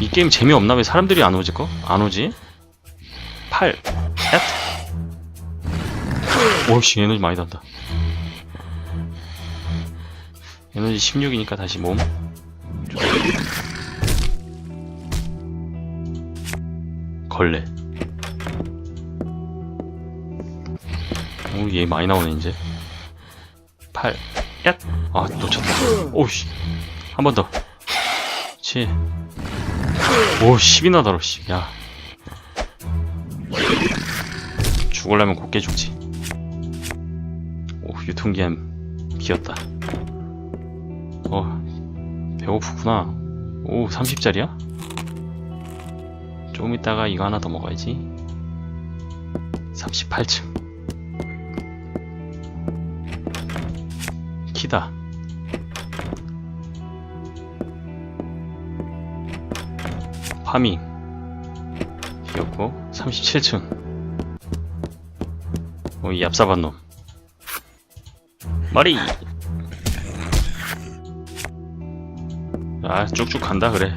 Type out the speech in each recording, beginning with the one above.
이 게임 재미없나? 왜 사람들이 안 오지, 거? 안 오지? 8, 얏! 오씨, 에너지 많이 단다. 에너지 16이니까 다시 몸. 걸레. 오, 얘 많이 나오네, 이제. 8, 얏! 아, 놓쳤다. 오씨. 한 번 더. 7. 오, 10이나 달어, 씨. 야. 죽을라면 곱게 죽지. 오, 유통기한 비었다. 어, 배고프구나. 오, 30짜리야? 조금 있다가 이거 하나 더 먹어야지. 38층. 키다. 파밍. 비었고, 37층. 어, 이 얍삽한 놈. 머리! 아, 쭉쭉 간다, 그래.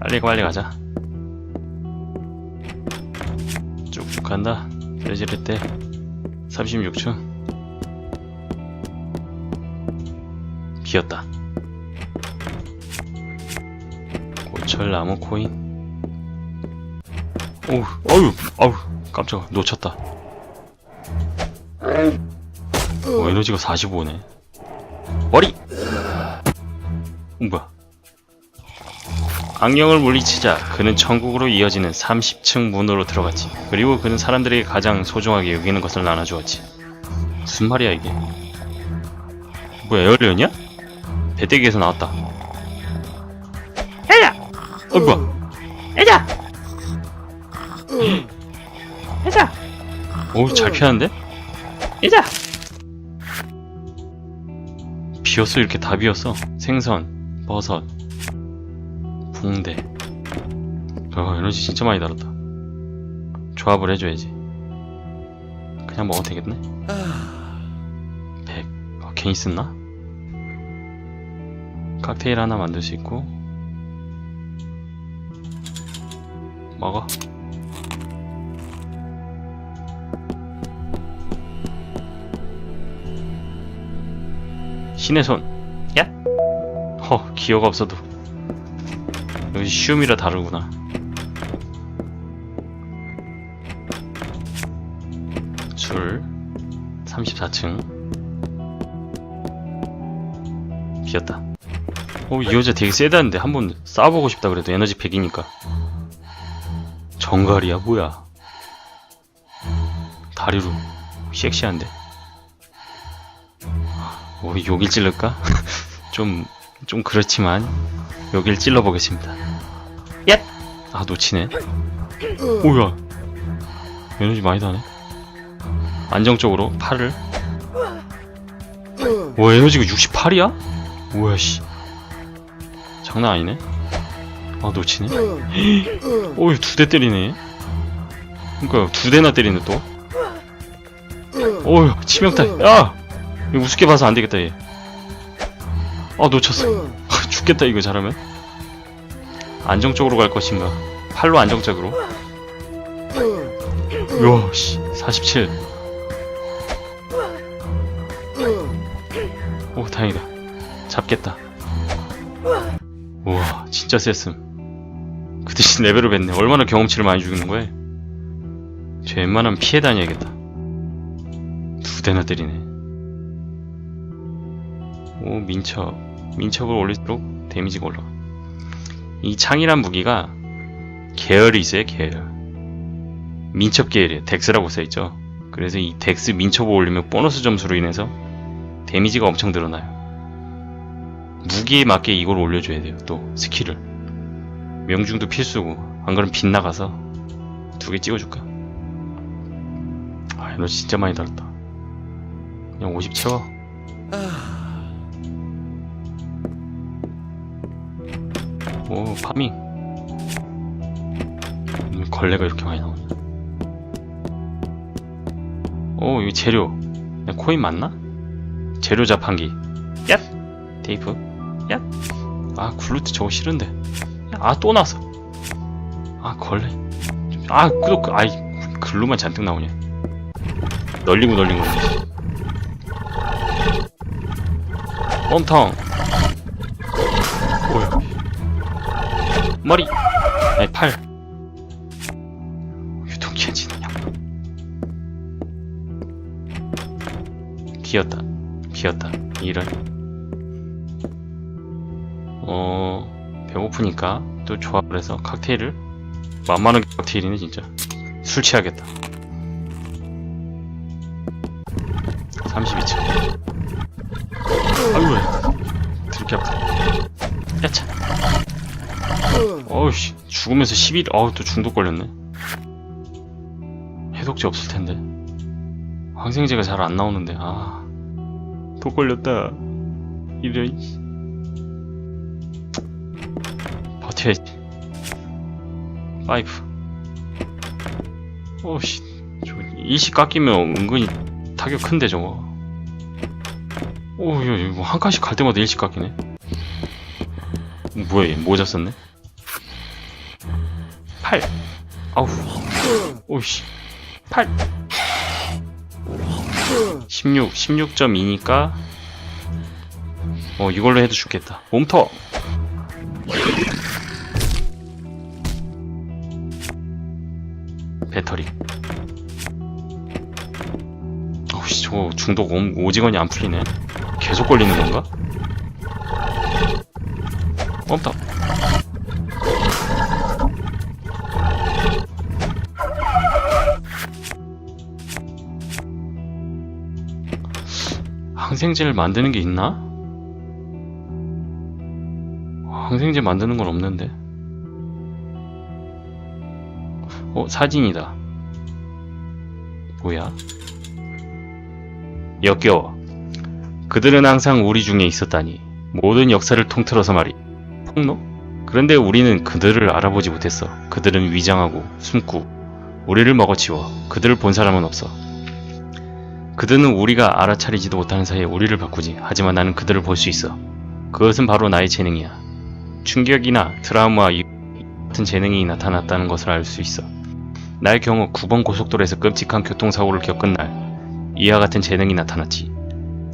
빨리 빨리 가자. 쭉쭉 간다. 그래지를 때. 36층. 비었다. 고철나무 코인. 오, 어유, 어우, 깜짝아, 놓쳤다. 어, 에너지가 45네. 머리! 어, 뭐야? 악령을 물리치자 그는 천국으로 이어지는 30층 문으로 들어갔지. 그리고 그는 사람들에게 가장 소중하게 여기는 것을 나눠주었지. 무슨 말이야 이게? 뭐야 에어리언이야? 배때기에서 나왔다. 어 뭐야? 오 잘 피하는데? 해자! 비었어 이렇게 다 비었어. 생선, 버섯, 붕대. 어 에너지 진짜 많이 달았다. 조합을 해줘야지. 그냥 먹어도 되겠네? 100. 어, 괜히 썼나? 칵테일 하나 만들 수 있고 먹어 신의 손. 야? 허 기어가 없어도. 여기 쉬움이라 다르구나. 술 34층. 비었다. 어, 이 여자 되게 세다는데 한번 싸워보고 싶다 그래도 에너지 100이니까. 정갈이야 뭐야? 다리로 섹시한데 어, 여길 찔를까? 좀, 좀 그렇지만 여길 찔러보겠습니다. 얏! 아 놓치네. 오야. 에너지 많이 다네. 안정적으로 팔을. 와 에너지가 68이야? 뭐야 씨. 장난 아니네. 아 놓치네. 오이 두대 때리네. 그니까 두 대나 때리네 또. 오유 치명타. 야 이거 우습게 봐서 안 되겠다 얘. 아 놓쳤어. 죽겠다 이거 잘하면. 안정적으로 갈 것인가? 팔로 안정적으로? 우와 씨 47 오 다행이다. 잡겠다. 우와 진짜 셌음. 그 대신 레벨을 뺐네. 얼마나 경험치를 많이 주는 거야 쟤 웬만하면 피해 다녀야겠다. 두 대나 때리네 오 민첩. 민첩을 올릴수록 데미지가 올라가. 이 창이란 무기가 계열이 있어요 계열. 민첩 계열이에요. 덱스라고 써있죠. 그래서 이 덱스 민첩을 올리면 보너스 점수로 인해서 데미지가 엄청 늘어나요. 무기에 맞게 이걸 올려줘야 돼요 또 스킬을. 명중도 필수고 안 그러면 빗나가서 두 개 찍어줄까? 아 에너지 진짜 많이 달았다. 그냥 50 채워 오 파밍. 음, 걸레가 이렇게 많이 나오네. 오 이거 재료. 코인 맞나? 재료 자판기. 얍. 테이프. 얍아 글루트 저거 싫은데. 아 또 나왔어. 아 걸레. 아 그거 그- 아이 글로만 잔뜩 나오냐 널리고 널리고. 뻔텅. 뭐야 머리. 아니 팔. 유통기한지느냐? 비었다. 비었다. 이런. 어 배고프니까 또 좋아 그래서 칵테일을? 만만한 칵테일이네 진짜. 술 취하겠다. 32층. 아이고. 드럽게 아프다. 야차 어우씨 죽으면서 11 어우 또 중독 걸렸네. 해독제 없을 텐데. 항생제가 잘 안 나오는데 아독 걸렸다. 이런. 버텨야지. 파이프. 어우씨 저 일시 깎이면 은근히 타격 큰데 저거. 오우 야 이거 한 칸씩 갈 때마다 일시 깎이네. 뭐야 얘 모자 썼네 8 아우. 오우씨 8 16 16.2니까 어 이걸로 해도 죽겠다. 몸터. 배터리. 어우씨 저거 중독 오- 오지건이 안 풀리네. 계속 걸리는 건가? 없다 항생제를 만드는 게 있나? 항생제 만드는 건 없는데. 어 사진이다. 뭐야? 역겨워. 그들은 항상 우리 중에 있었다니. 모든 역사를 통틀어서 말이 폭로? 그런데 우리는 그들을 알아보지 못했어. 그들은 위장하고 숨고 우리를 먹어치워 그들을 본 사람은 없어 그들은 우리가 알아차리지도 못하는 사이에 우리를 바꾸지 하지만 나는 그들을 볼 수 있어 그것은 바로 나의 재능이야 충격이나 트라우마 같은 재능이 나타났다는 것을 알 수 있어 나의 경우 9번 고속도로에서 끔찍한 교통사고를 겪은 날 이와 같은 재능이 나타났지.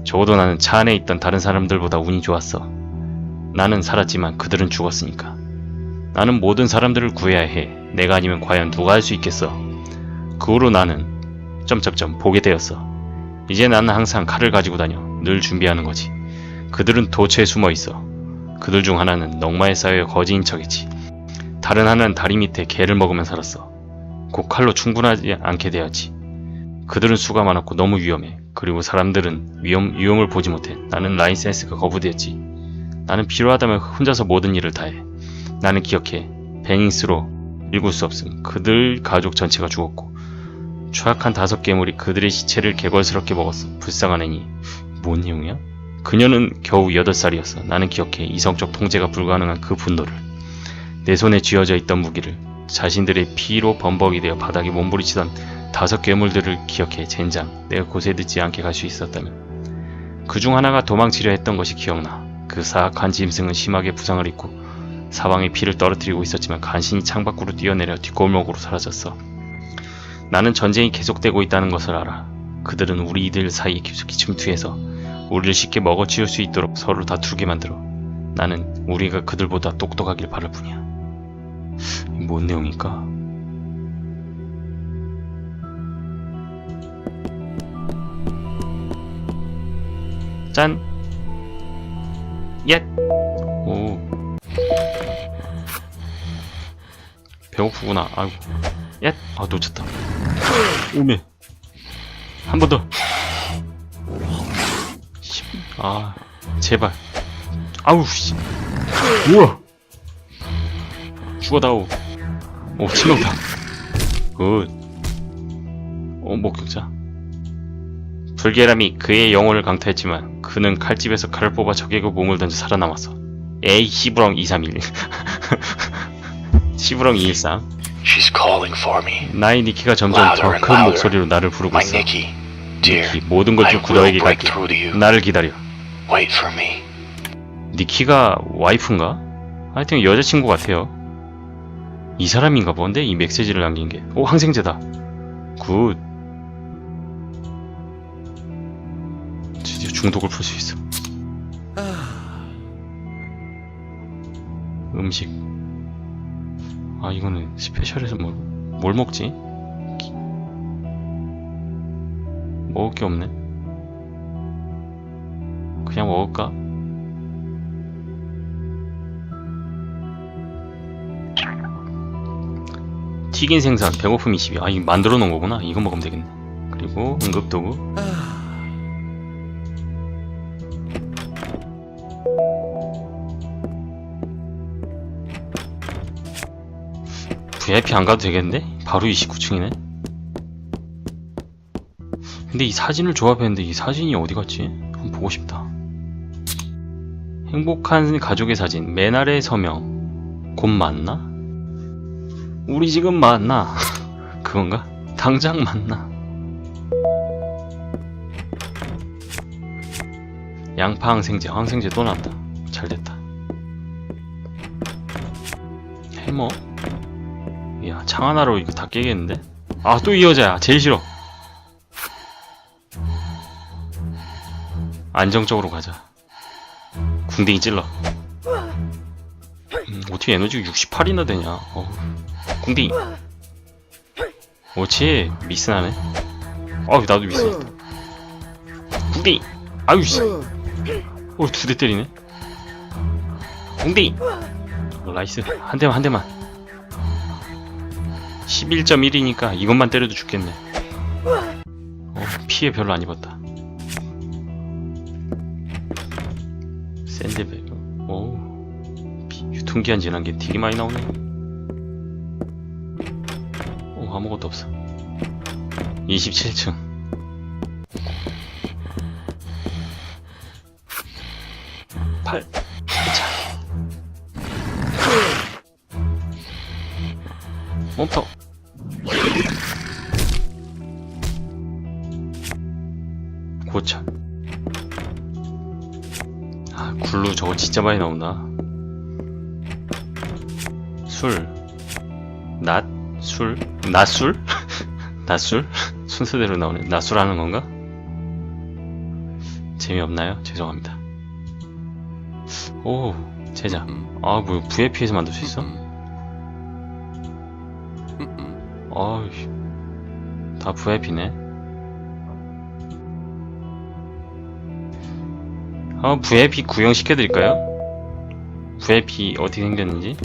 적어도 나는 차 안에 있던 다른 사람들보다 운이 좋았어. 나는 살았지만 그들은 죽었으니까. 나는 모든 사람들을 구해야 해. 내가 아니면 과연 누가 할 수 있겠어. 그 후로 나는 점점점 보게 되었어. 이제 나는 항상 칼을 가지고 다녀. 늘 준비하는 거지. 그들은 도처에 숨어 있어. 그들 중 하나는 넝마에 쌓여 거지인 척했지. 다른 하나는 다리 밑에 개를 먹으며 살았어. 곧 칼로 충분하지 않게 되었지. 그들은 수가 많았고 너무 위험해. 그리고 사람들은 위험, 위험을 보지 못해. 나는 라이센스가 거부되었지. 나는 필요하다면 혼자서 모든 일을 다해. 나는 기억해. 베닝스로 읽을 수 없음. 그들 가족 전체가 죽었고 추악한 다섯 괴물이 그들의 시체를 개걸스럽게 먹었어. 불쌍한 애니. 뭔 내용이야? 그녀는 겨우 8살이었어. 나는 기억해. 이성적 통제가 불가능한 그 분노를. 내 손에 쥐어져 있던 무기를 자신들의 피로 범벅이 되어 바닥에 몸부리치던 다섯 괴물들을 기억해 젠장 내가 곳에 듣지 않게 갈 수 있었다면 그 중 하나가 도망치려 했던 것이 기억나 그 사악한 짐승은 심하게 부상을 입고 사방에 피를 떨어뜨리고 있었지만 간신히 창밖으로 뛰어내려 뒷골목으로 사라졌어 나는 전쟁이 계속되고 있다는 것을 알아 그들은 우리들 사이에 깊숙이 침투해서 우리를 쉽게 먹어치울 수 있도록 서로 다투게 만들어 나는 우리가 그들보다 똑똑하길 바랄 뿐이야 뭔 내용일까? 짠. 얏. 오. 배고프구나. 아이고. 얏. 아, 놓쳤다. 오메. 한 번 더. 씨. 아, 제발. 아우, 씨. 우와. 죽어다오. 오, 치명타. 굿. 어, 목격자. 불계람이 그의 영혼을 강타했지만 그는 칼집에서 칼을 뽑아 적에게 몸을 던져 살아남았어. 에이 시부렁 231 시부렁 213 She's calling for me. 나의 니키가 점점 더 큰. 목소리로 나를 부르고 My 있어. Nikki, dear, 니키 모든 걸 I 뚫고 will 너에게 갈게. through to you. 나를 기다려. Wait for me. 니키가 와이프인가? 하여튼 여자친구 같아요. 이 사람인가 본데 이 메시지를 남긴 게. 오 항생제다. 굿. 드디어 중독을 풀 수 있어. 음식. 아 이거는 스페셜에서 뭐, 뭘 먹지? 기- 먹을 게 없네. 그냥 먹을까? 튀긴 생선 배고픔 22. 아 이거 만들어 놓은 거구나. 이거 먹으면 되겠네. 그리고 응급도구. VIP 안 가도 되겠는데? 바로 29층이네. 근데 이 사진을 조합했는데 이 사진이 어디 갔지? 한번 보고 싶다. 행복한 가족의 사진. 맨 아래 서명. 곧 만나? 우리 지금 만나. 그건가? 당장 만나. 양파 항생제, 항생제 또 나왔다. 잘 됐다. 해머. 이야, 창 하나로 이거 다 깨겠는데? 아, 또 이 여자야. 제일 싫어. 안정적으로 가자. 궁뎅이 찔러. 음, 어떻게 에너지가 68이나 되냐? 어. 궁뎅이. 옳지. 미스나네. 어우, 나도 미스. 궁뎅이. 아유, 씨. 어, 두 대 때리네. 궁뎅이. 어, 나이스. 한 대만, 한 대만. 11.1이니까 이것만 때려도 죽겠네. 어, 피해 별로 안 입었다. 샌드백. 오. 피- 유통기한 지난 게 되게 많이 나오네. 오, 아무것도 없어. 27층. 팔. 자. 멈춰. 저거 진짜 많이 나온다. 술. 낮? 술? 낮술? 낮술? 순서대로 나오네. 낮술 하는 건가? 재미없나요? 죄송합니다. 오, 제작. 아, 뭐, VIP에서 만들 수 있어? 아유, 다 VIP네. 어, VIP 구형 시켜드릴까요? VIP 어떻게 생겼는지?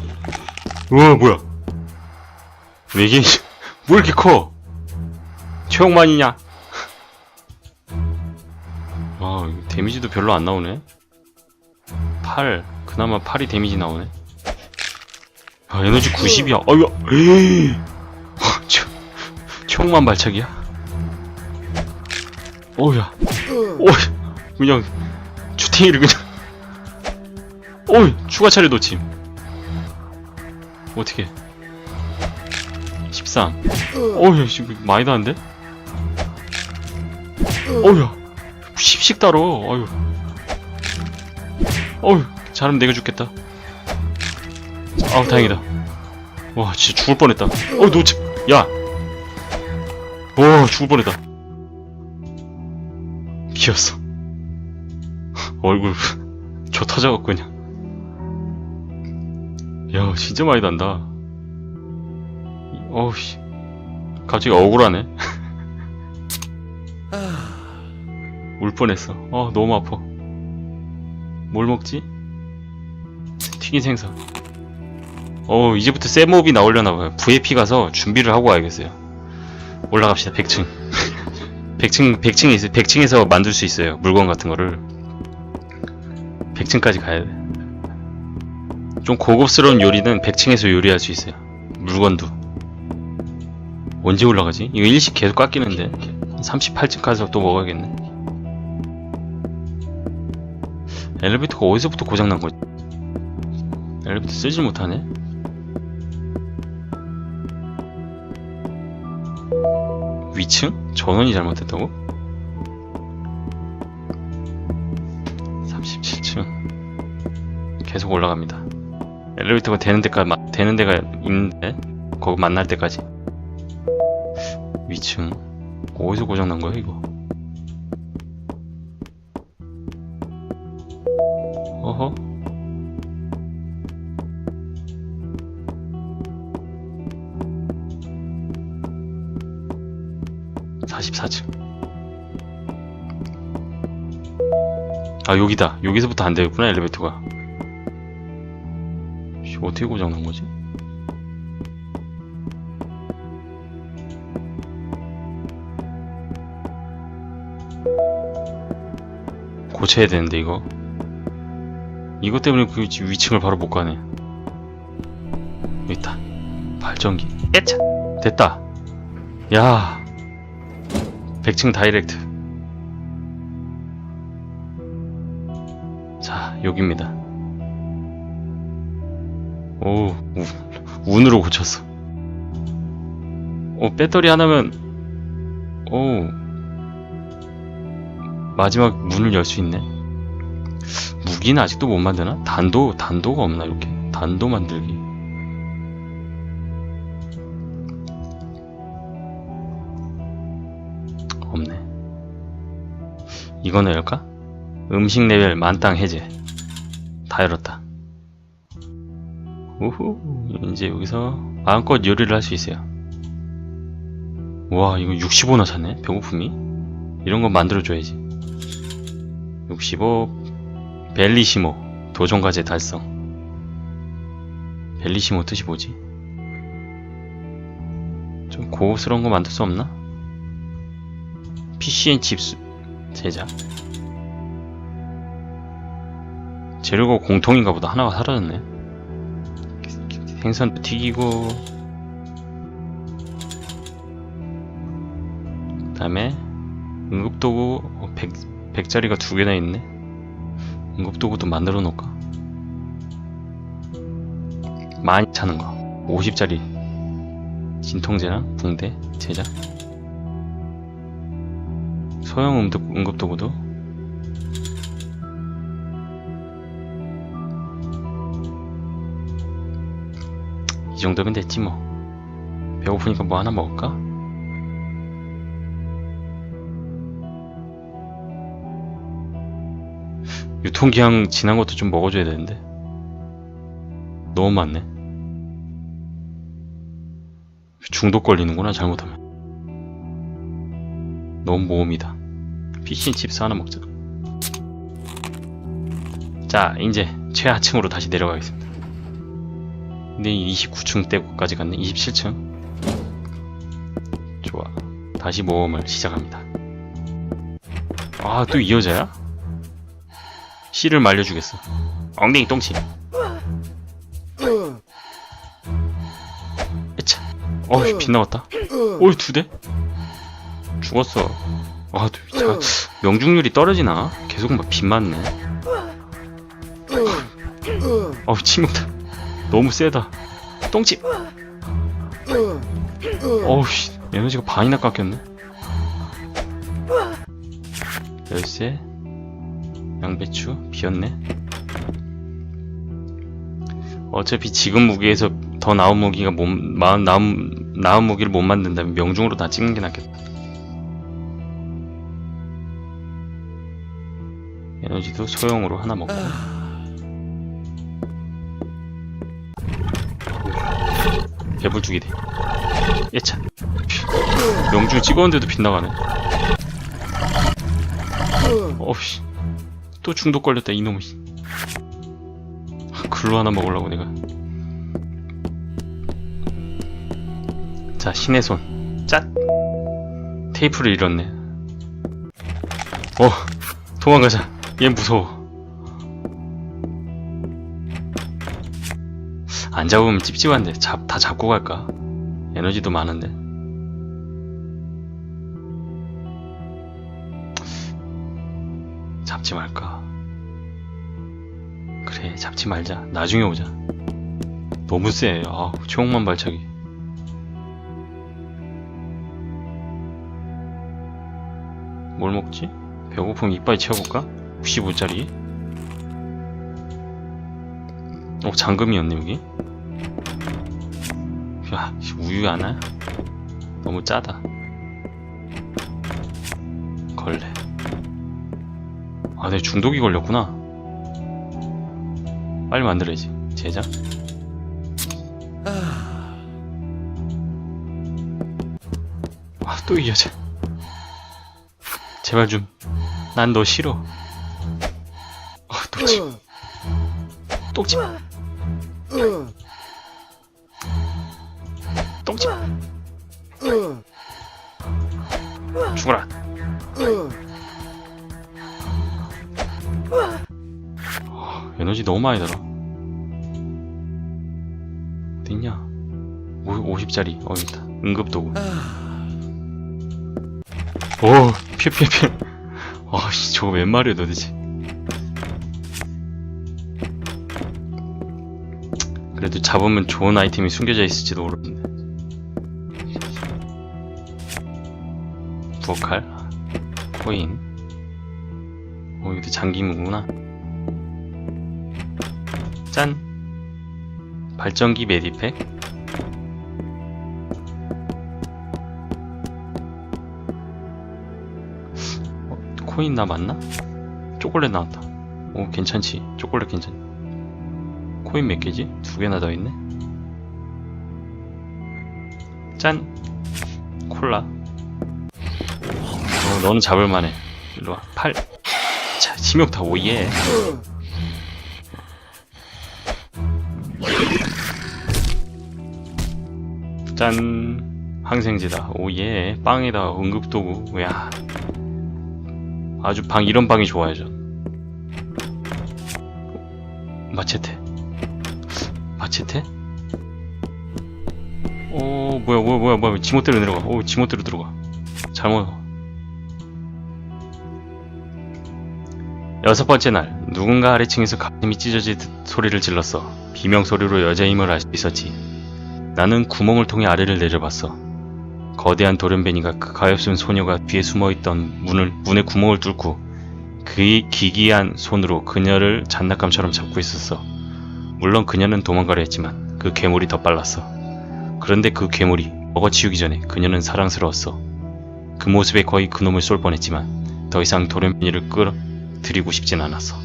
우와, 뭐야? 왜 이게, 뭐 이렇게 커? 최홍만이냐? 아, 이거 데미지도 별로 안 나오네. 8, 그나마 8이 데미지 나오네. 아, 에너지 90이야. 아유, 에이. 초, 총만 발차기야? 오야, 오, 그냥 주탱이를 그냥, 오, 추가 차례 놓침. 어떻게? 13. 어야, 지금 많이 나는데? 어야, 10씩 따로. 어유, 어유, 잘하면 내가 죽겠다. 아우 다행이다. 와, 진짜 죽을 뻔했다. 어, 놓치. 야! 와, 죽을 뻔했다. 비었어. 얼굴, 저 터져갖고 그냥. 야, 진짜 많이 난다. 어우, 씨. 갑자기 억울하네. 울 뻔했어. 어, 너무 아파. 뭘 먹지? 튀긴 생선. 어, 이제부터 쌤몹이 나오려나봐요. VIP 가서 준비를 하고 와야겠어요. 올라갑시다, 100층. 100층, 100층에 있어요. 100층에서 만들 수 있어요. 물건 같은 거를. 100층까지 가야 돼. 좀 고급스러운 요리는 100층에서 요리할 수 있어요. 물건도. 언제 올라가지? 이거 일식 계속 깎이는데. 38층 가서 또 먹어야겠네. 엘리베이터가 어디서부터 고장난 거지? 엘리베이터 쓰질 못하네? 위층? 전원이 잘못됐다고? 계속 올라갑니다. 엘리베이터가 되는 데까지 마- 되는 데가 있는데 거기 만날 때까지. 위층. 어디서 고장 난 거야 이거? 어허? 44층. 아 여기다. 여기서부터 안 되겠구나 엘리베이터가. 씨, 어떻게 고장 난 거지? 고쳐야 되는데 이거? 이것 때문에 그 지- 위층을 바로 못 가네. 여기 있다. 발전기. 예차. 됐다. 야. 100층 다이렉트. 자 여기입니다 오 우, 운으로 고쳤어 오 배터리 하나면 오 마지막 문을 열 수 있네 무기는 아직도 못 만드나? 단도 단도가 없나 이렇게 단도 만들기 없네. 이거는 열까? 음식 레벨 만땅 해제. 다 열었다. 우후. 이제 여기서 마음껏 요리를 할 수 있어요. 와, 이거 65나 샀네. 배고픔이. 이런 거 만들어줘야지. 65. 벨리시모. 도전과제 달성. 벨리시모 뜻이 뭐지? 좀 고급스러운 거 만들 수 없나? PCN 칩스 제작 재료가 공통인가 보다 하나가 사라졌네 생선도 튀기고 그 다음에 응급도구 어, 100, 100짜리가 두 개나 있네. 응급도구도 만들어 놓을까? 많이 차는 거. 50짜리. 진통제랑 붕대 제작. 소형 응급, 응급도구도 정도면 됐지 뭐 배고프니까 뭐 하나 먹을까? 유통기한 지난 것도 좀 먹어줘야 되는데 너무 많네 중독 걸리는구나 잘못하면 너무 모험이다. 피신 칩스 하나 먹자. 자, 이제 최하층으로 다시 내려가겠습니다. 근데 29층 때까지 갔네. 27층. 좋아. 다시 모험을 시작합니다. 아, 또 이 여자야? 씨를 말려주겠어. 엉덩이 똥치. 에차. 어이, 빗나갔다. 어이, 두 대? 죽었어. 아, 자, 명중률이 떨어지나? 계속 막 빗 맞네. 어우, 치명타. 너무 세다. 똥집. 어우, 씨. 에너지가 반이나 깎였네. 열쇠. 양배추. 비었네. 어차피 지금 무기에서 더 나은 무기가 못, 마, 나은, 나은 무기를 못 만든다면 명중으로 다 찍는 게 낫겠다. 에너지도 소형으로 하나 먹고 돼. 예차. 명중 찍었는데도 빗나가네. 어우씨. 또 중독 걸렸다 이놈이. 글로 하나 먹으려고 내가. 자 신의 손. 짠. 테이프를 잃었네. 어 도망가자. 얘 무서워. 안 잡으면 찝찝한데 잡, 다 잡고 갈까? 에너지도 많은데. 잡지 말까? 그래, 잡지 말자. 나중에 오자. 너무 세. 아, 최홍만 발차기. 뭘 먹지? 배고프면 이빨 채워볼까? 95짜리 어 잠금이었네 여기? 야 씨, 우유 하나? 너무 짜다. 걸레. 아 내가 중독이 걸렸구나. 빨리 만들어야지. 제작? 아또 이 여자 제발 좀 난 너 싫어. 아 똑지 똑지 마 똥지 마 죽어라. 아, 에너지 너무 많이 들어 어딨냐? 50짜리. 어 있다. 응급도구. 오 피해. 아씨 저거 웬 말이야 도대체 그래도 잡으면 좋은 아이템이 숨겨져 있을지도 모르는데 부엌칼? 코인? 어 이것도 장기무구나. 짠. 발전기 메디팩? 어, 코인 나 맞나? 초콜릿 나왔다. 오 괜찮지. 초콜릿 괜찮 코인 몇 개지? 두 개나 더 있네. 짠. 콜라. 어, 너는 잡을만해. 일로 와. 팔. 자, 심욕타 오예 짠. 항생제다. 오예 빵에다 응급도구. 야. 아주 방 이런 방이 좋아요 전 마체테 마체테? 오 뭐야 뭐야 뭐야 뭐야. 지멋대로 내려가. 오 지멋대로 들어가. 잘못 여섯 번째 날 누군가 아래층에서 가슴이 찢어지듯 소리를 질렀어. 비명 소리로 여자 힘을 알 수 있었지. 나는 구멍을 통해 아래를 내려봤어. 거대한 돌연변이가 그 가엾은 소녀가 뒤에 숨어있던 문을 문의 구멍을 뚫고 그의 기기한 손으로 그녀를 장난감처럼 잡고 있었어 물론 그녀는 도망가려 했지만 그 괴물이 더 빨랐어. 그런데 그 괴물이 먹어치우기 전에 그녀는 사랑스러웠어. 그 모습에 거의 그놈을 쏠 뻔했지만 더 이상 돌연변이를 끌어들이고 싶진 않았어.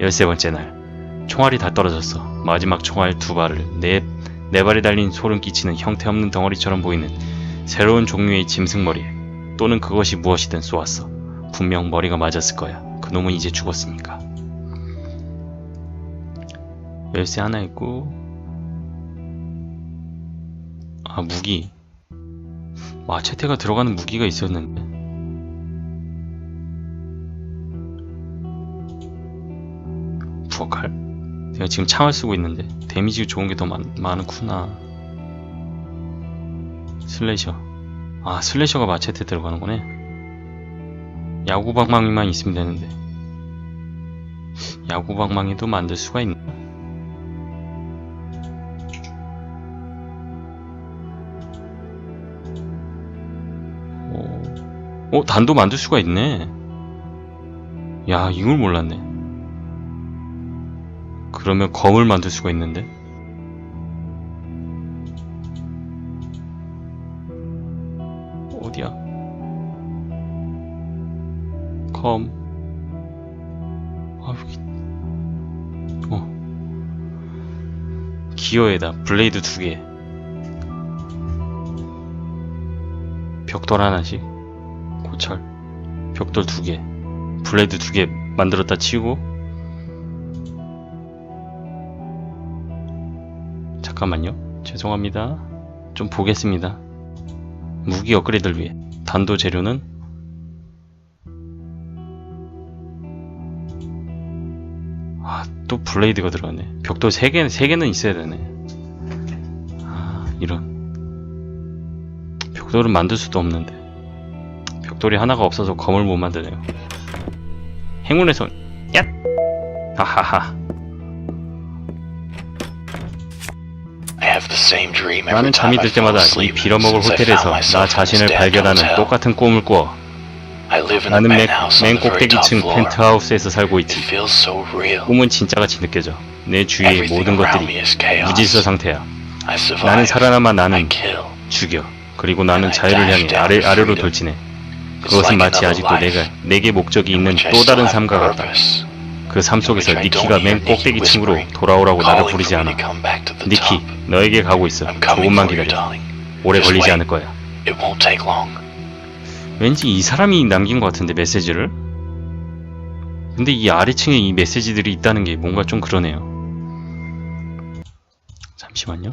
열세 번째 날 총알이 다 떨어졌어. 마지막 총알 두 발을 네, 네 발에 달린 소름 끼치는 형태없는 덩어리처럼 보이는 새로운 종류의 짐승머리에 또는 그것이 무엇이든 쏘았어. 분명 머리가 맞았을 거야. 그놈은 이제 죽었으니까 열쇠 하나 있고 아 무기. 마체테가 들어가는 무기가 있었는데. 부엌칼? 내가 지금 창을 쓰고 있는데 데미지가 좋은 게 더 많구나. 슬래셔. 아 슬래셔가 마체테 들어가는 거네 야구방망이만 있으면 되는데. 야구방망이도 만들 수가 있나? 어, 단도 만들 수가 있네. 야, 이걸 몰랐네. 그러면 검을 만들 수가 있는데? 어디야? 검. 아, 여기. 어. 기어에다 블레이드 두 개. 벽돌 하나씩. 고철. 벽돌 두 개. 블레이드 두 개 만들었다 치우고. 잠깐만요. 죄송합니다. 좀 보겠습니다. 무기 업그레이드를 위해 단도 재료는 아, 또 블레이드가 들어가네. 벽돌 3개, 3개는 있어야 되네. 아, 이런. 벽돌은 만들 수도 없는데. 벽돌이 하나가 없어서 검을 못 만드네요. 행운의 손. dream every 나는 잠이 들 때마다 이 빌어먹을 호텔에서 나 자신을 발견하는. 똑같은 꿈을 꿔. The 나는 맨, 맨 꼭대기층. 펜트하우스에서 살고 있지. 꿈은 진짜같이 느껴져. 내 주위의 모든 것들이. 무질서 상태야. 나는 살아남아 나는. 죽여. 그리고 나는 자유를 향해 아래, 아래로 돌진해. 그것은 마치 아직도 내가 내게 목적이 있는 또 다른 삶과 같다. 그 삶 속에서 니키가 맨 꼭대기 층으로 돌아오라고 나를 부르지 않아. 니키. 너에게 가고 있어. 조금만 기다려. 오래 걸리지. 않을 거야. 왠지 이 사람이 남긴 것 같은데 메시지를. 근데 이 아래층에 이 메시지들이 있다는 게 뭔가 좀 그러네요. 잠시만요.